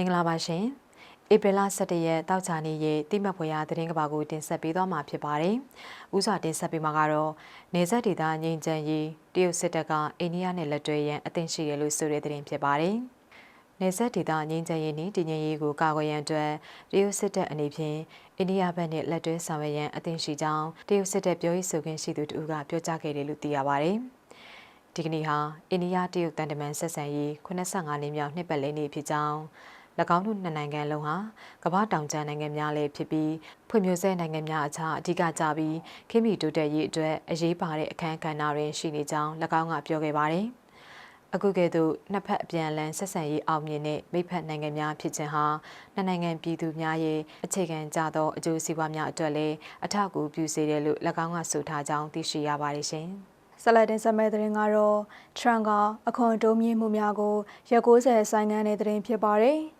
င်္ဂလာပါရှင်ဧပြီလ17ရက်တောက်ချာနေရဲ့တိမတ်ဖွယ်ရာသတင်းကဘာကိုတင်ဆက်ပေးသွားမှာဖြစ်ပါတယ်။ဥစွာတင်ဆက်ပေးမှာကတော့နေဆက်ဒေသငြိမ်းချမ်းရေးတရုတ်စစ်တပ်ကအိန္ဒိယနဲ့လက်တွဲရန်အသင့်ရှိရလို့ဆိုတဲ့သတင်းဖြစ်ပါတယ်။နေဆက်ဒေသငြိမ်းချမ်းရေးနှင့်တည်ငြိမ်ရေးကိုကာကွယ်ရန်အတွက်တရုတ်စစ်တပ်အနေဖြင့်အိန္ဒိယဘက်နဲ့လက်တွဲဆောင်ရွက်ရန်အသင့်ရှိကြောင်းတရုတ်စစ်တပ်ပြောရေးဆိုခွင့်ရှိသူတို့ကပြောကြားခဲ့တယ်လို့သိရပါတယ်။ဒီကနေ့ဟာအိန္ဒိယတရုတ်တန်တမန်ဆက်ဆံရေး85နှစ်မြောက်နှစ်ပတ်လည်နေ့ဖြစ်ကြောင်း၎ င်းတို့နှစ်နိုင်ငံလုံးဟာကမ္ဘာတောင်ကျမ်းနိုင်ငံများလည်းဖြစ်ပြီးဖွံ့ဖြိုးဆဲနိုင်ငံများအခြားအဓိကကြပြီးခိမီတိုတက်ရေးအတွက်အရေးပါတဲ့အခမ်းကဏ္ဍတွင်ရှိနေကြောင်း၎င်းကပြောခဲ့ပါတယ်။အခုကဲ့သို့နှစ်ဖက်အပြန်အလှန်ဆက်ဆံရေးအောင်မြင်တဲ့မိဖက်နိုင်ငံများဖြစ်ခြင်းဟာနှစ်နိုင်ငံပြည်သူများရဲ့အခြေခံကြသောအကျိုးစီးပွားများအတွက်လည်းအထောက်အကူပြုစေတယ်လို့၎င်းကဆိုထားကြောင်းသိရှိရပါတယ်ရှင်။ဆက်လက်တင်ဆက်မယ့်သတင်းကတော့ထရန်ကအခွန်တိုးမြင့်မှုများကိုရက်90ဆိုင်ငံတဲ့သတင်းဖြစ်ပါတယ်။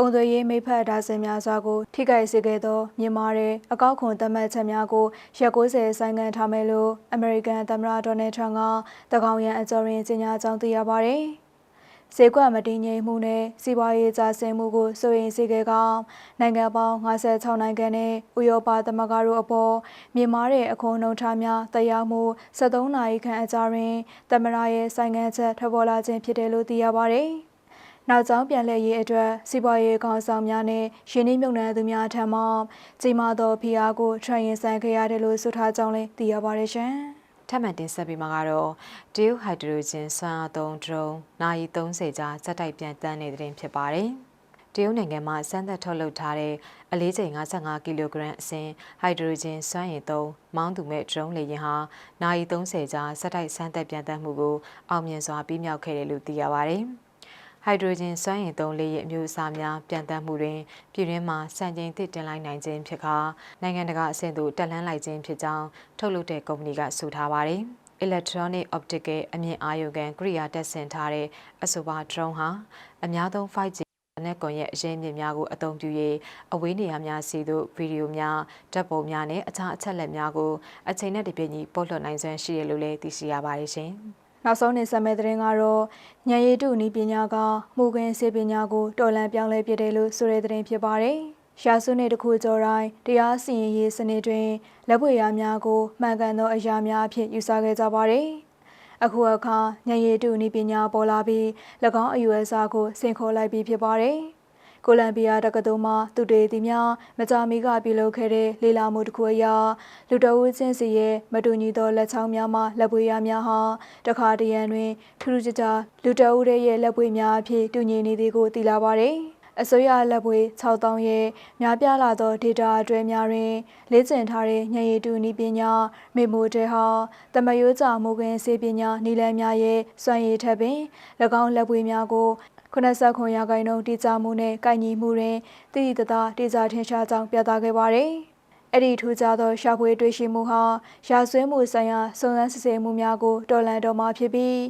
ကုန်သွယ်ရေးမိဖက်ဒါဇင်များစွာကိုထိခိုက်စေခဲ့သောမြန်မာတဲ့အကောက်ခွန်သတ်မှတ်ချက်များကိုရက်90ဆိုင်ငံထားမယ်လို့အမေရိကန်သမ္မတဒေါ်နယ်ထရန့်ကတကောင်ရန်အကြောင်းရင်းကြေညာကြောင်းသိရပါတယ်။ဈေးကွက်မတည်ငြိမ်မှုနဲ့စီးပွားရေးကျဆင်းမှုကိုစိုးရိမ်စေခဲ့ကနိုင်ငံပေါင်း56နိုင်ငံနဲ့ဥရောပသမဂ္ဂတို့အပေါ်မြန်မာတဲ့အခွန်နှုန်းထားများတရားမှု73နာရီခန့်အကြာတွင်သမ္မတရဲ့ဆိုင်ငံချက်ထွက်ပေါ်လာခြင်းဖြစ်တယ်လို့သိရပါတယ်။ နောက်ကျောင်းပြန်လှည့်ရေးအတွက်စီးပွားရေးကောင်ဆောင်များနဲ့ရင်းနှီးမြှုပ်နှံသူများထံမှကြီးမားသောဖိအားကိုထရရင်ဆိုင်ခဲ့ရတယ်လို့ဆိုထားကြောင်းလည်းသိရပါတယ်ရှင်။ထပ်မံတင်ဆက်ပေးမှာကတော့တရုတ်ဟိုက်ဒရိုဂျင်စွမ်းအားသုံးဒရုန်းနိုင်30ကြာစက်တိုက်ပြန်တန်းနေတဲ့ဖြစ်ပါတယ်။တရုတ်နိုင်ငံမှာစမ်းသပ်ထုတ်လုပ်ထားတဲ့အလေးချိန်55ကီလိုဂရမ်အစင်ဟိုက်ဒရိုဂျင်စွမ်းရည်သုံးမောင်းသူမဲ့ဒရုန်းလေယာဉ်ဟာနိုင်30ကြာစက်တိုက်စမ်းသပ်ပြန်တန်းမှုကိုအောင်မြင်စွာပြီးမြောက်ခဲ့တယ်လို့သိရပါတယ်။ ဟိုက်ဒရိုဂျင်စွမ်းအင်သုံးလေးရဲ့အမျိုးအစားများပြန်တမ်းမှုတွင်ပြည်တွင်းမှာစံချိန်သစ်တင်လိုက်နိုင်ခြင်းဖြစ်ကာနိုင်ငံတကာအဆင့်သို့တက်လှမ်းလိုက်ခြင်းဖြစ်ကြောင်းထုတ်လုပ်တဲ့ကုမ္ပဏီကဆိုထားပါတယ်။ electronic optical အမြင်အာရုံခံကိရိယာတက်ဆင်ထားတဲ့အဆိုပါ drone ဟာအများဆုံး 5G နဲ့ကွန်ရက်အရင်းမြစ်များကိုအသုံးပြု၍အဝေးနေရာများစီသို့ဗီဒီယိုများဓာတ်ပုံများနဲ့အခြားအချက်အလက်များကိုအချိန်နဲ့တပြေးညီပို့လွှတ်နိုင်စွမ်းရှိတယ်လို့လည်းသိရှိရပါတယ်ရှင်။ နောက်ဆုံးနေဆက်မဲ့သတင်းကတော့ညရည်တုနီးပညာကမှုခင်းစေပညာကိုတော်လန်ပြောင်းလဲပြတယ်လို့ဆိုတဲ့သတင်းဖြစ်ပါတယ်။ရာစုနှစ်တစ်ခုကျော်တိုင်းတရားစီရင်ရေးစနစ်တွင်လက်ပွေရများကိုမှန်ကန်သောအရာများအဖြစ်ယူဆခဲ့ကြပါတယ်။အခုအခါညရည်တုနီးပညာပေါ်လာပြီး၎င်းအယူအဆကိုဆင်ခေါ်လိုက်ပြီးဖြစ်ပါတယ်။ ကိုလံဘီယာတက္ကသိုလ်မှသူတေသည်များမကြာမီကပြုလုပ်ခဲ့တဲ့လေ့လာမှုတစ်ခုအရလူတအုပ်ချင်းစီရဲ့မတူညီသောလက်ချောင်းများမှလက်ပွေရများဟာတခါတရံတွင်ထူးထူးခြားခြားလူတအုပ်ရဲ့လက်ပွေများအဖြစ်တူညီနေသည်ကိုသိလာပါတယ်အစိုးရလက်ပွေ6000ရဲ့များပြားလာသောဒေတာအတွဲများတွင်လေ့ကျင့်ထားတဲ့ညရည်တူနီးပညာမေမိုတဲဟာတမယိုးကြမိုးကင်းစေပညာနီလန်းများရဲ့စွမ်းရည်ထပ်ပင်၎င်းလက်ပွေများကို 89ရာခိုင်နှုန်းတည်ကြမှုနဲ့ကိုင်ညီမှုတွင်တည်တည်တသာတည်ကြထင်ရှားကြောင်းပြသခဲ့ပါတယ်။အဲ့ဒီထူးခြားသောရှာဖွေတွေ့ရှိမှုဟာရာဇဝဲမှုဆိုင်ရာစုံစမ်းစစ်ဆေးမှုများကိုတော်လှန်တော်မှာဖြစ်ပြီး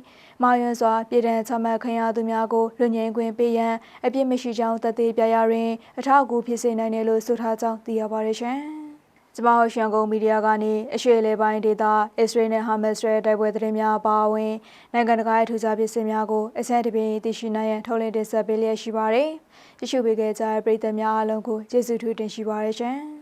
မာယွန်းစွာပြည်ထန်ချမှတ်ခံရသူများကိုလွတ်ငြိမ်းခွင့်ပေးရန်အပြစ်မရှိကြောင်းတည်ပြရာတွင်အထောက်အကူဖြစ်စေနိုင်တယ်လို့ဆိုထားကြောင်းသိရပါတယ်ရှင်။ ကျမတို့ရှန်ကုန်မီဒီယာကနေအရှေ့လေပိုင်းဒေသအစ္စရေးနဲ့ဟာမတ်စ်ရဲ့တိုက်ပွဲသတင်းများပါဝင်နိုင်ငံတကာရဲ့ထူးခြားပစ္စည်းများကိုအစမ်းတပင်သိရှိနိုင်ရန်ထုတ်လင်းတင်ဆက်ပေးလျက်ရှိပါတယ်။ကြည့်ရှုပေးကြတဲ့ပရိသတ်များအားလုံးကိုကျေးဇူးထူးတင်ရှိပါရရှင်။